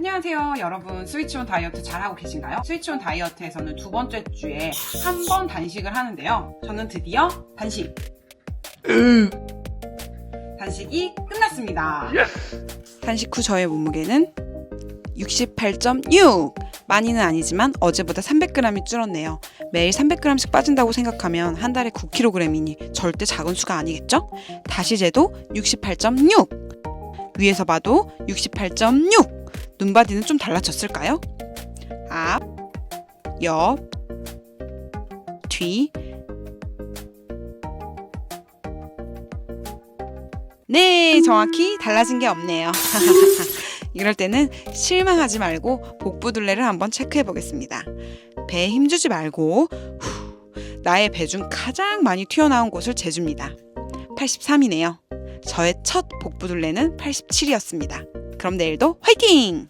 안녕하세요 여러분. 스위치온 다이어트 잘하고 계신가요? 스위치온 다이어트에서는 두 번째 주에 한 번 단식을 하는데요. 저는 드디어 단식. 단식이 끝났습니다. 단식 후 저의 몸무게는 68.6 많이는 아니지만 어제보다 300g이 줄었네요. 매일 300g씩 빠진다고 생각하면 한 달에 9kg이니 절대 작은 수가 아니겠죠? 다시 재도 68.6 위에서 봐도 68.6 눈바디는 좀 달라졌을까요? 앞, 옆, 뒤. 네, 정확히 달라진 게 없네요. 이럴 때는 실망하지 말고 복부둘레를 한번 체크해 보겠습니다. 배에 힘주지 말고 후, 나의 배 중 가장 많이 튀어나온 곳을 재줍니다. 83이네요. 저의 첫 복부둘레는 87이었습니다. 그럼 내일도 화이팅!